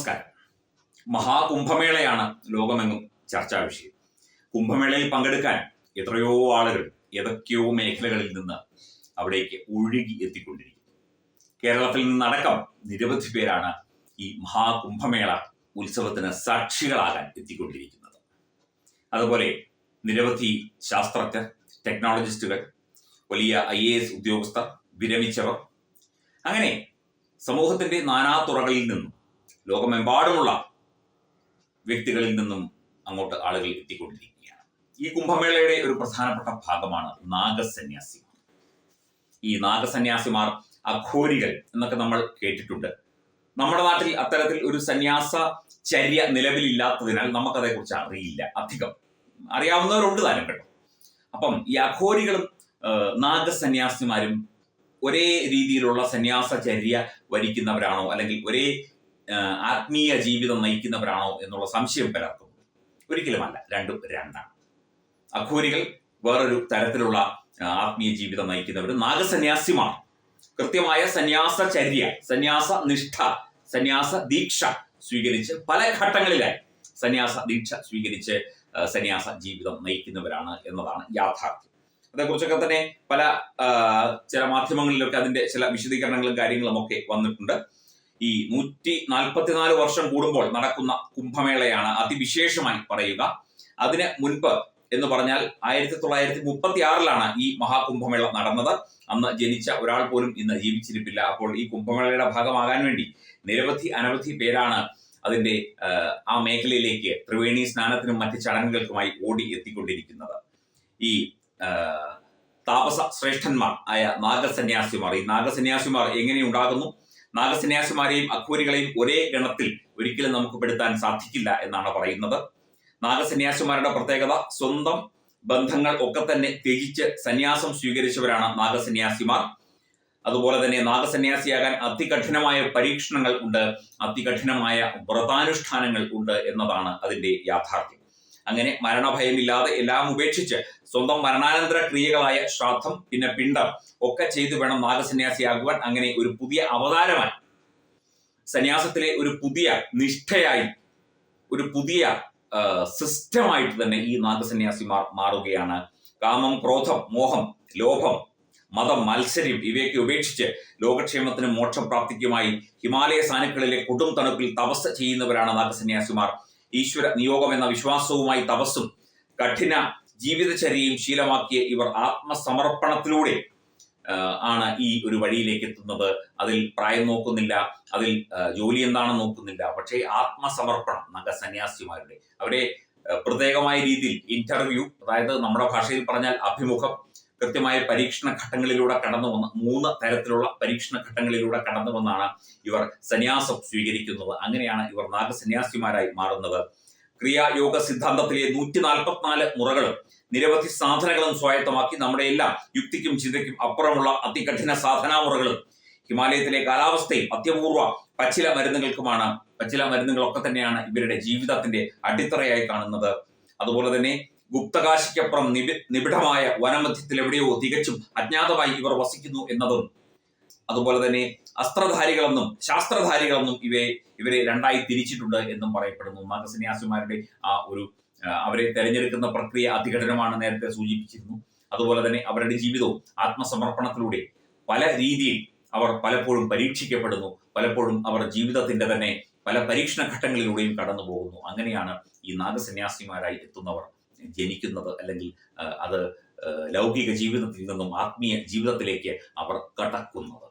നമസ്കാരം. മഹാകുംഭമേളയാണ് ലോകമെങ്ങും ചർച്ചാ വിഷയം. കുംഭമേളയിൽ പങ്കെടുക്കാൻ എത്രയോ ആളുകൾ ഏതൊക്കെയോ മേഖലകളിൽ നിന്ന് അവിടേക്ക് ഒഴുകി എത്തിക്കൊണ്ടിരിക്കുന്നു. കേരളത്തിൽ നിന്നടക്കം നിരവധി പേരാണ് ഈ മഹാകുംഭമേള ഉത്സവത്തിന് സാക്ഷികളാകാൻ എത്തിക്കൊണ്ടിരിക്കുന്നത്. അതുപോലെ നിരവധി ശാസ്ത്രജ്ഞർ ടെക്നോളജിസ്റ്റുകൾ വലിയ ഐ എ എസ് ഉദ്യോഗസ്ഥർ വിരമിച്ചവർ. അങ്ങനെ സമൂഹത്തിന്റെ നാനാ തുറകളിൽ നിന്നും ലോകമെമ്പാടുമുള്ള വ്യക്തികളിൽ നിന്നും അങ്ങോട്ട് ആളുകൾ എത്തിക്കൊണ്ടിരിക്കുകയാണ്. ഈ കുംഭമേളയുടെ ഒരു പ്രധാനപ്പെട്ട ഭാഗമാണ് നാഗസന്യാസിമാർ ഈ നാഗസന്യാസിമാർ അഘോരികൾ എന്നൊക്കെ നമ്മൾ കേട്ടിട്ടുണ്ട്. നമ്മുടെ നാട്ടിൽ അത്തരത്തിൽ ഒരു സന്യാസ ചര്യ നിലവിലില്ലാത്തതിനാൽ നമുക്കതേക്കുറിച്ച് അറിയില്ല അധികം. അറിയാവുന്നവരുണ്ട് താനും കേട്ടോ. അപ്പം ഈ അഘോരികളും നാഗസന്യാസിമാരും ഒരേ രീതിയിലുള്ള സന്യാസചര്യ വരിക്കുന്നവരാണോ അല്ലെങ്കിൽ ഒരേ ആത്മീയ ജീവിതം നയിക്കുന്നവരാണോ എന്നുള്ള സംശയം പലർക്കും. ഒരിക്കലുമല്ല രണ്ടും രണ്ടാണ്. അഘോരികൾ വേറൊരു തരത്തിലുള്ള ആത്മീയ ജീവിതം നയിക്കുന്നവർ നാഗസന്യാസിമാർ കൃത്യമായ സന്യാസ സന്യാസചര്യ സന്യാസ നിഷ്ഠ സന്യാസ ദീക്ഷ സ്വീകരിച്ച് പല ഘട്ടങ്ങളിലായി സന്യാസ ദീക്ഷ സ്വീകരിച്ച് സന്യാസ ജീവിതം നയിക്കുന്നവരാണ് എന്നതാണ് യാഥാർത്ഥ്യം. അതേക്കുറിച്ചൊക്കെ തന്നെ പല ചില മാധ്യമങ്ങളിലൊക്കെ അതിന്റെ ചില വിശദീകരണങ്ങളും കാര്യങ്ങളും ഒക്കെ വന്നിട്ടുണ്ട്. ഈ നൂറ്റി നാൽപ്പത്തിനാല് വർഷം കൂടുമ്പോൾ നടക്കുന്ന കുംഭമേളയാണ് അതിവിശേഷമായി പറയുക. അതിന് മുൻപ് എന്ന് പറഞ്ഞാൽ ആയിരത്തി തൊള്ളായിരത്തി മുപ്പത്തി ആറിലാണ് ഈ മഹാകുംഭമേള നടന്നത്. അന്ന് ജനിച്ച ഒരാൾ പോലും ഇന്ന് ജീവിച്ചിരിപ്പില്ല. അപ്പോൾ ഈ കുംഭമേളയുടെ ഭാഗമാകാൻ വേണ്ടി നിരവധി അനവധി പേരാണ് അതിന്റെ ആ, മേഖലയിലേക്ക് ത്രിവേണി സ്നാനത്തിനും മറ്റ് ചടങ്ങുകൾക്കുമായി ഓടി എത്തിക്കൊണ്ടിരിക്കുന്നത്. ഈ താപസ ശ്രേഷ്ഠന്മാർ ആയ നാഗസന്യാസിമാർ. ഈ നാഗസന്യാസിമാർ എങ്ങനെ ഉണ്ടാകുന്നു? നാഗസന്യാസിമാരെയും അഘോരികളെയും ഒരേ ഗണത്തിൽ ഒരിക്കലും നമുക്ക് പെടുത്താൻ സാധിക്കില്ല എന്നാണ് പറയുന്നത്. നാഗസന്യാസിമാരുടെ പ്രത്യേകത സ്വന്തം ബന്ധങ്ങൾ ഒക്കെ തന്നെ ത്യജിച്ച് സന്യാസം സ്വീകരിച്ചവരാണ് നാഗസന്യാസിമാർ. അതുപോലെ തന്നെ നാഗസന്യാസിയാകാൻ അതികഠിനമായ പരീക്ഷണങ്ങൾ ഉണ്ട് അതികഠിനമായ വ്രതാനുഷ്ഠാനങ്ങൾ ഉണ്ട് എന്നതാണ് അതിന്റെ യാഥാർത്ഥ്യം. അങ്ങനെ മരണഭയമില്ലാതെ എല്ലാം ഉപേക്ഷിച്ച് സ്വന്തം മരണാനന്തര ക്രിയകളായ ശ്രാദ്ധം പിന്നെ പിണ്ടം ഒക്കെ ചെയ്തു വേണം നാഗസന്യാസിയാകുവാൻ അങ്ങനെ ഒരു പുതിയ അവതാരമായി സന്യാസത്തിലെ ഒരു പുതിയ നിഷ്ഠയായി ഒരു പുതിയ സിസ്റ്റമായിട്ട് തന്നെ ഈ നാഗസന്യാസിമാർ മാറുകയാണ്. കാമം ക്രോധം മോഹം ലോഭം മതം മത്സര്യം ഇവയൊക്കെ ഉപേക്ഷിച്ച് ലോകക്ഷേമത്തിനും മോക്ഷപ്രാപ്തിക്കുമായി ഹിമാലയ സാനുക്കളിലെ കൊടും തണുപ്പിൽ തപസ് ചെയ്യുന്നവരാണ് നാഗസന്യാസിമാർ ഈശ്വര നിയോഗം എന്ന വിശ്വാസവുമായി തപസ്സും കഠിന ജീവിതചര്യയും ശീലമാക്കിയ ഇവർ ആത്മസമർപ്പണത്തിലൂടെ ആണ് ഈ ഒരു വഴിയിലേക്ക് എത്തുന്നത്. അതിൽ പ്രായം നോക്കുന്നില്ല അതിൽ ജോലി എന്താണെന്ന് നോക്കുന്നില്ല. പക്ഷേ ആത്മസമർപ്പണം നഗ സന്യാസിമാരുടെ അവരെ പ്രത്യേകമായ രീതിയിൽ ഇന്റർവ്യൂ അതായത് നമ്മുടെ ഭാഷയിൽ പറഞ്ഞാൽ അഭിമുഖം കൃത്യമായ പരീക്ഷണ ഘട്ടങ്ങളിലൂടെ കടന്നു വന്ന മൂന്ന് തരത്തിലുള്ള പരീക്ഷണ ഘട്ടങ്ങളിലൂടെ കടന്നു വന്നാണ് ഇവർ സന്യാസം സ്വീകരിക്കുന്നത്. അങ്ങനെയാണ് ഇവർ നാഗസന്യാസിമാരായി മാറുന്നത്. ക്രിയായോഗ സിദ്ധാന്തത്തിലെ നൂറ്റി നാൽപ്പത്തിനാല് മുറകളും നിരവധി സാധനങ്ങളും സ്വായത്തമാക്കി നമ്മുടെ എല്ലാം യുക്തിക്കും ചിന്തയ്ക്കും അപ്പുറമുള്ള അതികഠിന സാധനാമുറകളും ഹിമാലയത്തിലെ കാലാവസ്ഥയും അത്യപൂർവ പച്ചില മരുന്നുകൾക്കുമാണ്. പച്ചില മരുന്നുകളൊക്കെ തന്നെയാണ് ഇവരുടെ ജീവിതത്തിന്റെ അടിത്തറയായി കാണുന്നത്. അതുപോലെ തന്നെ ഗുപ്തകാശിക്കപ്പുറം നിബി നിബിഡമായ വനമധ്യത്തിൽ എവിടെയോ തികച്ചും അജ്ഞാതമായി ഇവർ വസിക്കുന്നു എന്നതും അതുപോലെ തന്നെ അസ്ത്രധാരികളെന്നും ശാസ്ത്രധാരികളെന്നും ഇവയെ ഇവരെ രണ്ടായി തിരിച്ചിട്ടുണ്ട് എന്നും പറയപ്പെടുന്നു. നാഗസന്യാസിമാരുടെ ആ ഒരു അവരെ തെരഞ്ഞെടുക്കുന്ന പ്രക്രിയ അതികഠിനമാണ് നേരത്തെ സൂചിപ്പിച്ചിരുന്നു. അതുപോലെ തന്നെ അവരുടെ ജീവിതവും ആത്മസമർപ്പണത്തിലൂടെ പല രീതിയിൽ അവർ പലപ്പോഴും പരീക്ഷിക്കപ്പെടുന്നു. പലപ്പോഴും അവർ ജീവിതത്തിന്റെ തന്നെ പല പരീക്ഷണ ഘട്ടങ്ങളിലൂടെയും കടന്നു പോകുന്നു അങ്ങനെയാണ് ഈ നാഗസന്യാസിമാരായി എത്തുന്നവർ. ജനിക്കുന്നത് അല്ലെങ്കിൽ അത് ലൗകിക ജീവിതത്തിൽ നിന്നും ആത്മീയ ജീവിതത്തിലേക്ക് അവർ കടക്കുന്നത്.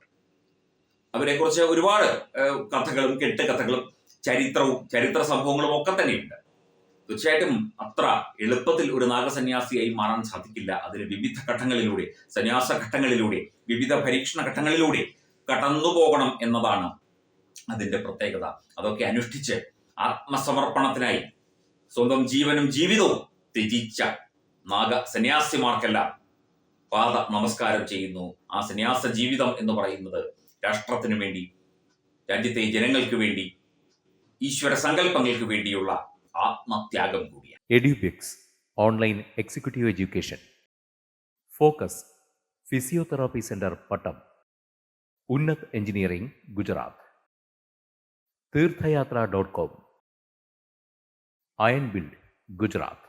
അവരെക്കുറിച്ച് ഒരുപാട് കഥകളും കെട്ടുകഥകളും ചരിത്രവും ചരിത്ര സംഭവങ്ങളും ഒക്കെ തന്നെയുണ്ട്. തീർച്ചയായിട്ടും അത്ര എളുപ്പത്തിൽ ഒരു നാഗസന്യാസിയായി മാറാൻ സാധിക്കില്ല. അതിന് വിവിധ ഘട്ടങ്ങളിലൂടെ സന്യാസ ഘട്ടങ്ങളിലൂടെ വിവിധ പരീക്ഷണ ഘട്ടങ്ങളിലൂടെ കടന്നു പോകണം എന്നതാണ് അതിന്റെ പ്രത്യേകത. അതൊക്കെ അനുഷ്ഠിച്ച് ആത്മസമർപ്പണത്തിനായി സ്വന്തം ജീവനും ജീവിതവും ത്യജിച്ച നാഗ സന്യാസിമാർക്കെല്ലാം പാദ നമസ്കാരം ചെയ്യുന്നു. ആ സന്യാസ ജീവിതം എന്ന് പറയുന്നത് രാഷ്ട്രത്തിനു വേണ്ടി രാജ്യത്തെ ജനങ്ങൾക്ക് വേണ്ടി ഈശ്വര സങ്കല്പങ്ങൾക്ക് വേണ്ടിയുള്ള ആത്മത്യാഗം കൂടിയാണ്. Online executive education. Focus physiotherapy centre Pattom. Unnat engineering Gujarat. Theerthayatra dot com. Iron build Gujarat.